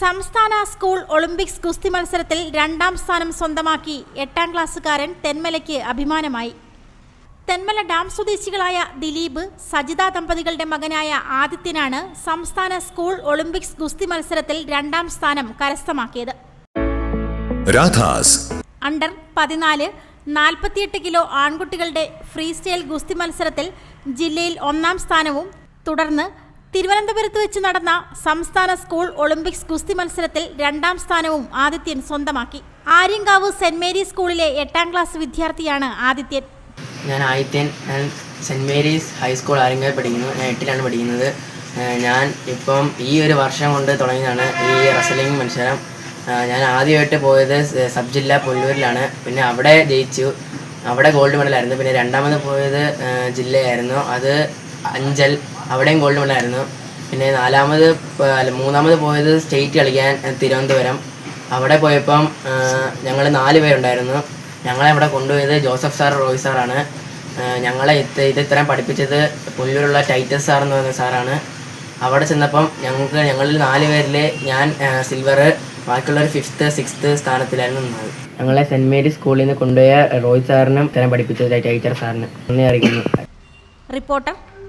സംസ്ഥാന school Olympics ഗുസ്തി മത്സരത്തിൽ രണ്ടാം സ്ഥാനം സ്വന്തമാക്കി എട്ടാം ക്ലാസ്സുകാരൻ തെന്മലയ്ക്ക് അഭിമാനമായി. തെന്മല ഡാം സ്വദേശികളായ ദിലീപ് സജിത ദമ്പതികളുടെ മകനായ ആദിത്യനാണ് സംസ്ഥാന സ്കൂൾ ഒളിമ്പിക്സ് ഗുസ്തി മത്സരത്തിൽ രണ്ടാം സ്ഥാനം കരസ്ഥമാക്കിയത്. അണ്ടർ പതിനാല് നാൽപ്പത്തിയെട്ട് കിലോ ആൺകുട്ടികളുടെ ഫ്രീ സ്റ്റൈൽ ഗുസ്തി മത്സരത്തിൽ ജില്ലയിൽ ഒന്നാം സ്ഥാനവും തുടർന്ന് തിരുവനന്തപുരത്ത് വെച്ച് നടന്ന സംസ്ഥാന സ്കൂൾ ഒളിമ്പിക്സ് ഗുസ്തി മത്സരത്തിൽ രണ്ടാം സ്ഥാനവും ആദിത്യൻ സ്വന്തമാക്കി. ആര്യങ്കാവ് സെന്റ് മേരി സ്കൂളിലെ എട്ടാം ക്ലാസ് വിദ്യാർത്ഥിയാണ് ആദിത്യൻ. ഞാൻ ആദിത്യൻ. ഞാൻ സെന്റ് മേരീസ് ഹൈസ്കൂൾ ആര്യങ്കാവ് പഠിക്കുന്നു. ഞാൻ എട്ടിലാണ് പഠിക്കുന്നത്. ഞാൻ ഇപ്പം ഈ ഒരു വർഷം കൊണ്ട് തുടങ്ങിയതാണ് ഈ റസലിംഗ് മത്സരം. ഞാൻ ആദ്യമായിട്ട് പോയത് സബ് ജില്ല പുല്ലൂരിലാണ്. പിന്നെ അവിടെ ജയിച്ചു. അവിടെ ഗോൾഡ് മെഡലായിരുന്നു. പിന്നെ രണ്ടാമത് പോയത് ജില്ലയായിരുന്നു. അത് അഞ്ചൽ. അവിടെയും ഗോൾഡ് മെഡലായിരുന്നു പിന്നെ നാലാമത് അല്ല മൂന്നാമത് പോയത് സ്റ്റേറ്റ് കളിക്കാൻ തിരുവനന്തപുരം. അവിടെ പോയപ്പം ഞങ്ങൾ നാല് പേരുണ്ടായിരുന്നു. ഞങ്ങളെ അവിടെ കൊണ്ടുപോയത് ജോസഫ് സാർ റോയ് സാറാണ് ഞങ്ങളെ ഇത് ഇത് ഇത്രയും പഠിപ്പിച്ചത് പുല്ലൂരുള്ള ടൈറ്റസ് സാർ എന്ന് പറയുന്ന സാറാണ് അവിടെ ചെന്നപ്പം ഞങ്ങൾക്ക് ഞങ്ങളിൽ നാല് പേരിൽ ഞാൻ സിൽവർ ബാക്കിയുള്ളവർ ഫിഫ്ത്ത് സിക്സ്ത്ത് സ്ഥാനത്തിലായിരുന്നു നിന്നത്. ഞങ്ങളെ സെന്റ് മേരി സ്കൂളിൽ നിന്ന് കൊണ്ടുപോയ റോയ് സാറിനും ഇത്രയും പഠിപ്പിച്ചത് ടൈറ്റർ സാറിന് നന്ദി അറിയിക്കുന്നു. റിപ്പോർട്ടർ